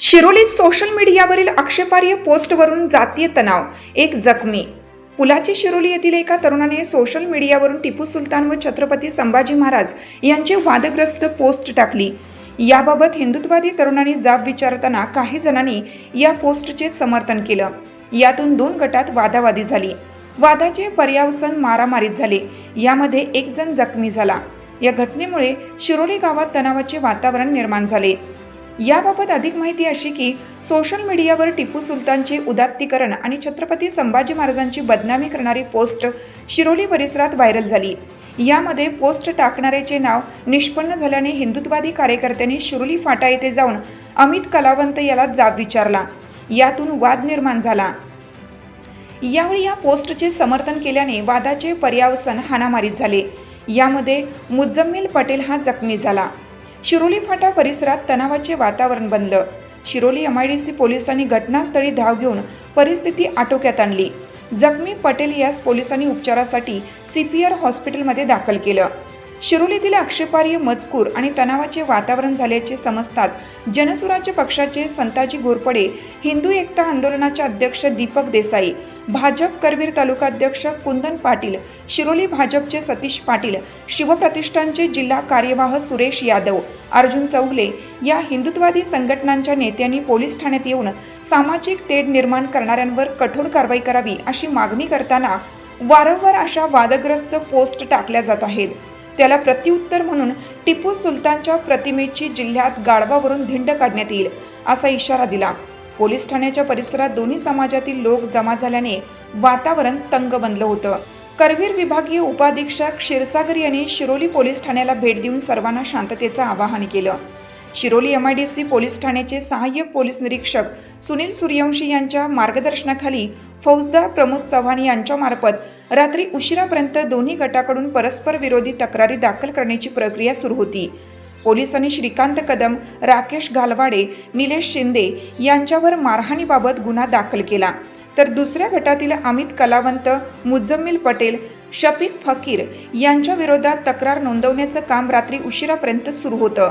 शिरोलीत social मीडियावरील आक्षेपार्ह पोस्टवरून जातीय तणाव एक जखमी पुलाची शिरोली येथील एका तरुणाने सोशल मीडियावरून टिपू सुलतान व छत्रपती संभाजी महाराज यांचे वादग्रस्त पोस्ट टाकली. याबाबत हिंदुत्ववादी तरुणांनी जाब विचारताना काही जणांनी या पोस्टचे समर्थन केलं. यातून दोन गटात वादावादी झाली. वादाचे पर्यावसन मारामारीत झाले. यामध्ये एक जण जखमी झाला. या घटनेमुळे शिरोली गावात तणावाचे वातावरण निर्माण झाले. याबाबत अधिक माहिती अशी की सोशल मीडियावर टिपू सुलतानचे उदात्तीकरण आणि छत्रपती संभाजी महाराजांची बदनामी करणारी पोस्ट शिरोली परिसरात व्हायरल झाली. यामध्ये पोस्ट टाकणाऱ्याचे नाव निष्पन्न झाल्याने हिंदुत्ववादी कार्यकर्त्यांनी शिरोली फाटा येथे जाऊन अमित कलावंत याला जाब विचारला. यातून वाद निर्माण झाला. यावेळी या पोस्टचे समर्थन केल्याने वादाचे पर्यावसन हाणामारीत झाले. यामध्ये मुजम्मिल पटेल हा जखमी झाला. शिरोली फाटा परिसरात तणावाचे वातावरण बनलं. Shiroli M I D C पोलिसांनी घटनास्थळी धाव घेऊन परिस्थिती आटोक्यात आणली. जखमी पटेल यास पोलिसांनी उपचारासाठी सी पी आर हॉस्पिटलमध्ये दाखल केलं. शिरोलीतील आक्षेपार्ह मजकूर आणि तणावाचे वातावरण झाल्याचे समजताच जनसुराज्य पक्षाचे संताजी घोरपडे हिंदू एकता आंदोलनाचे अध्यक्ष दीपक देसाई भाजप करवीर तालुका अध्यक्ष कुंदन पाटील शिरोली भाजपचे सतीश पाटील शिवप्रतिष्ठानचे जिल्हा कार्यवाह सुरेश यादव अर्जुन चौगले या हिंदुत्ववादी संघटनांच्या नेत्यांनी पोलीस ठाण्यात येऊन सामाजिक तेढ निर्माण करणाऱ्यांवर कठोर कारवाई करावी अशी मागणी करताना वारंवार अशा वादग्रस्त पोस्ट टाकल्या जात आहेत. त्याला प्रत्युत्तर म्हणून टिपू सुलतानच्या प्रतिमेची जिल्ह्यात गाढवावरून धिंड काढण्यात येईल असा इशारा दिला. पोलीस ठाण्याच्या परिसरात दोन्ही समाजातील लोक जमा झाल्याने वातावरण तंग बनलं होतं. करवीर विभागीय उपाधीक्षक क्षीरसागर यांनी शिरोली पोलीस ठाण्याला भेट देऊन सर्वांना शांततेचं आवाहन केलं. Shiroli M I D C police ठाण्याचे सहाय्यक पोलीस निरीक्षक सुनील सूर्यवंशी यांच्या मार्गदर्शनाखाली फौजदार प्रमोद चव्हाण यांच्यामार्फत रात्री उशिरापर्यंत दोन्ही गटाकडून परस्पर विरोधी तक्रारी दाखल करण्याची प्रक्रिया सुरू होती. पोलिसांनी श्रीकांत कदम राकेश घालवाडे निलेश शिंदे यांच्यावर मारहाणीबाबत गुन्हा दाखल केला. तर दुसऱ्या गटातील अमित कलावंत मुजम्मिल पटेल शफीक फकीर यांच्या विरोधात तक्रार नोंदवण्याचं काम रात्री उशिरापर्यंत सुरू होतं.